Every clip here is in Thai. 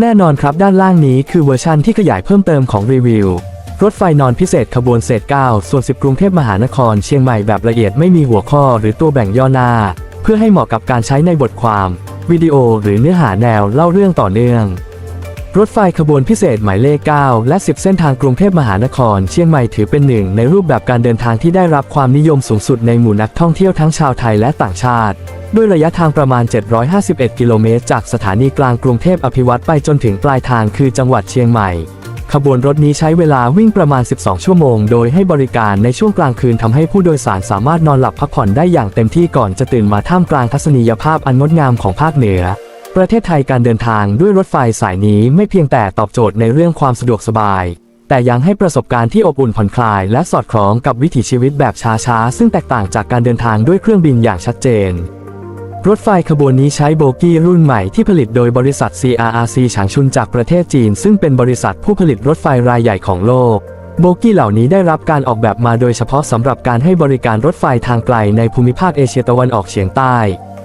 แน่นอนครับด้านล่างนี้คือเวอร์ชันที่ขยายเพิ่มเติมของรีวิว รถไฟนอนพิเศษขบวนเศษ 9 ส่วน 10 กรุงเทพมหานครเชียงใหม่แบบละเอียดไม่มีหัวข้อหรือตัวแบ่งย่อหน้า เพื่อให้เหมาะกับการใช้ในบทความ วิดีโอหรือเนื้อหาแนวเล่าเรื่องต่อเนื่อง รถไฟขบวนพิเศษหมายเลข 9 และ 10 เส้นทางกรุงเทพมหานคร เชียงใหม่ถือเป็นหนึ่งในรูปแบบการเดินทางที่ได้รับความนิยมสูงสุดในหมู่นักท่องเที่ยวทั้งชาวไทยและต่างชาติ ด้วยระยะทางประมาณ 751 กิโลเมตร จากสถานีกลางกรุงเทพอภิวัตไปจนถึงปลายทางคือจังหวัดเชียงใหม่ ขบวนรถนี้ใช้เวลาวิ่งประมาณ 12 ชั่วโมง โดยให้บริการในช่วงกลางคืนทำให้ผู้โดยสารสามารถนอนหลับพักผ่อนได้อย่างเต็มที่ก่อนจะตื่นมาท่ามกลางทัศนียภาพอันงดงามของภาคเหนือ ประเทศไทยการเดินทางด้วยรถไฟสายนี้ไม่เพียงแต่ตอบโจทย์ในเรื่องความสะดวกสบายแต่ยังให้ประสบการณ์ที่อบอุ่นผ่อนคลาย และสอดคล้องกับวิถีชีวิตแบบช้าๆ ซึ่งแตกต่างจากการเดินทางด้วยเครื่องบินอย่างชัดเจน รถไฟขบวนนี้ใช้โบกี้รุ่นใหม่ที่ผลิตโดยบริษัท CRRC ฉางชุนจากประเทศจีน ซึ่งเป็นบริษัทผู้ผลิตรถไฟรายใหญ่ของโลก โบกี้เหล่านี้ได้รับการออกแบบมาโดยเฉพาะสำหรับการให้บริการรถไฟทางไกลในภูมิภาคเอเชียตะวันออกเฉียงใต้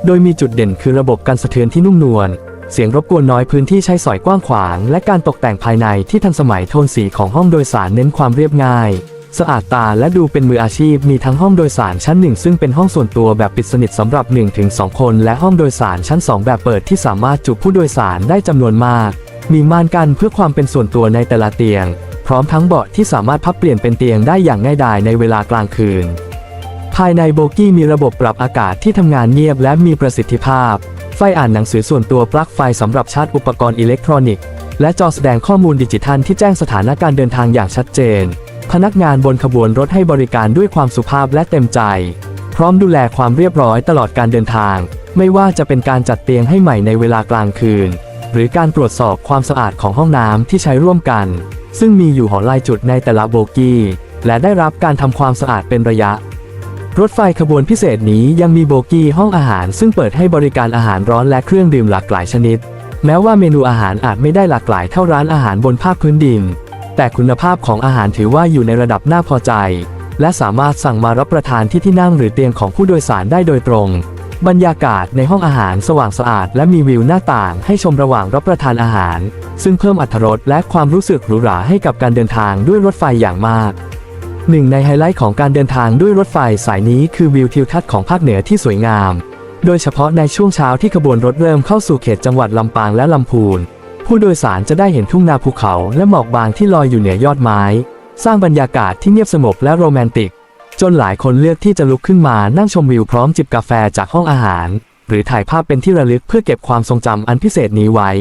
โดยมีจุดเด่นคือระบบการสะเทือนที่นุ่มนวล เสียงรบกวนน้อยพื้นที่ใช้สอยกว้างขวาง และการตกแต่งภายในที่ทันสมัยโทนสีของห้องโดยสารเน้นความเรียบง่าย สะอาดตาและดูเป็นมืออาชีพมีทั้งห้องโดยสารชั้น 1 ซึ่งเป็นห้องส่วนตัวแบบปิดสนิทสำหรับ 1-2 คน และห้องโดยสารชั้น 2 แบบเปิดที่สามารถจุผู้โดยสารได้จำนวนมาก มีม่านกันเพื่อความเป็นส่วนตัวในแต่ละเตียง พร้อมทั้งเบาะที่สามารถพับเปลี่ยนเป็นเตียงได้อย่างง่ายดายในเวลากลางคืน ภายในโบกี้มีระบบปรับอากาศที่ทำงานเงียบและมีประสิทธิภาพ ไฟอ่านหนังสือส่วนตัวปลั๊กไฟสำหรับชาร์จอุปกรณ์อิเล็กทรอนิกส์และจอแสดงข้อมูลดิจิทัลที่แจ้งสถานะการเดินทางอย่างชัดเจน พนักงานบนขบวนรถให้บริการด้วยความสุภาพและเต็มใจ พร้อมดูแลความเรียบร้อยตลอดการเดินทาง ไม่ว่าจะเป็นการจัดเตียงให้ใหม่ในเวลากลางคืน หรือการตรวจสอบความสะอาดของห้องน้ำที่ใช้ร่วมกัน ซึ่งมีอยู่หอลายจุดในแต่ละโบกี้ และได้รับการทำความสะอาดเป็นระยะ รถไฟขบวนพิเศษนี้ยังมีโบกี้ห้องอาหาร ซึ่งเปิดให้บริการอาหารร้อนและเครื่องดื่มหลากหลายชนิด แม้ว่าเมนูอาหารอาจไม่ได้หลากหลายเท่าร้านอาหารบนภาคพื้นดิน แต่คุณภาพของอาหารถือว่าอยู่ในระดับน่าพอใจ และสามารถสั่งมารับประทานที่ที่นั่งหรือเตียงของผู้โดยสารได้โดยตรง บรรยากาศในห้องอาหารสว่างสะอาด และมีวิวหน้าต่างให้ชมระหว่างรับประทานอาหาร ซึ่งเพิ่มอรรถรสและความรู้สึกหรูหราให้กับการเดินทางด้วยรถไฟอย่างมากหนึ่งในไฮไลท์ของการเดินทางด้วยรถไฟสายนี้คือวิวทิวทัศน์ของภาคเหนือที่สวยงาม โดยเฉพาะในช่วงเช้าที่ขบวนรถเริ่มเข้าสู่เขตจังหวัดลำปางและลำพูน ผู้โดยสารจะได้เห็นทุ่งนาภูเขาและหมอกบางที่ลอยอยู่เหนือยอดไม้ สร้างบรรยากาศที่เงียบสงบและโรแมนติก จนหลายคนเลือกที่จะลุกขึ้นมานั่งชมวิวพร้อมจิบกาแฟจากห้องอาหาร หรือถ่ายภาพเป็นที่ระลึกเพื่อเก็บความทรงจำอันพิเศษนี้ไว้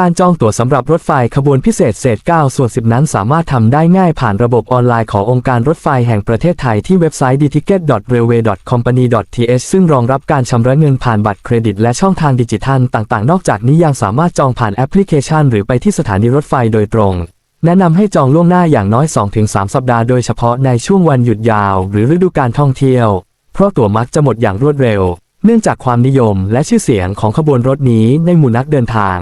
การจองตั๋วสำหรับรถไฟขบวนพิเศษเศษ 9 ส่วน 10 นั้นสามารถทำได้ง่ายผ่านระบบออนไลน์ขององค์การรถไฟแห่งประเทศไทยที่เว็บไซต์ dticket.railway.company.th ซึ่งรองรับการชำระเงินผ่านบัตรเครดิตและช่องทางดิจิทัลต่างๆ นอกจากนี้ยังสามารถจองผ่านแอปพลิเคชัน หรือไปที่สถานีรถไฟโดยตรง แนะนำให้จองล่วงหน้าอย่างน้อย 2-3 สัปดาห์โดยเฉพาะในช่วงวันหยุดยาว หรือฤดูการท่องเที่ยว เพราะตั๋วมักจะหมดอย่างรวดเร็ว เนื่องจากความนิยมและชื่อเสียงของขบวนรถนี้ในหมู่นักเดินทาง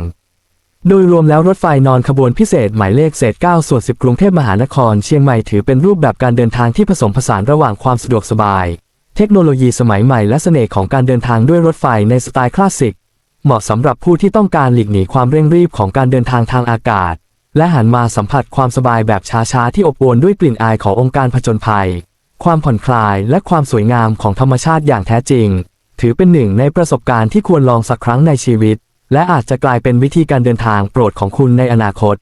โดยรวมแล้วรถไฟนอนขบวนพิเศษหมายเลขเศษ9ส่วน10 กรุงเทพมหานครเชียงใหม่ถือเป็นรูปแบบการเดินทางที่ผสมผสานระหว่างความสะดวกสบาย เทคโนโลยีสมัยใหม่และเสน่ห์ของการเดินทางด้วยรถไฟในสไตล์คลาสสิก เหมาะสำหรับผู้ที่ต้องการหลีกหนีความเร่งรีบของการเดินทางทางอากาศ และหันมาสัมผัสความสบายแบบช้าๆที่อบอวลด้วยกลิ่นอายขององค์การผจญภัย ความผ่อนคลายและความสวยงามของธรรมชาติอย่างแท้จริง ถือเป็นหนึ่งในประสบการณ์ที่ควรลองสักครั้งในชีวิต และอาจจะกลายเป็นวิธีการเดินทางโปรดของคุณในอนาคต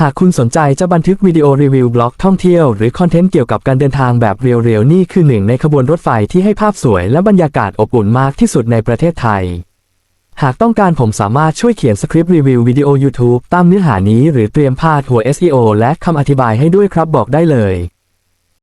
หากคุณสนใจจะบันทึกวิดีโอรีวิวบล็อกท่องเที่ยวหรือคอนเทนต์เกี่ยวกับการเดินทางแบบเรียวๆนี่คือหนึ่งในขบวนรถไฟที่ให้ภาพสวยและบรรยากาศอบอุ่นมากที่สุดในประเทศไทย หากต้องการผมสามารถช่วยเขียนสคริปต์รีวิววิดีโอ YouTube ตามเนื้อหานี้หรือเตรียมพาดหัว SEO และคำอธิบายให้ด้วยครับบอกได้เลย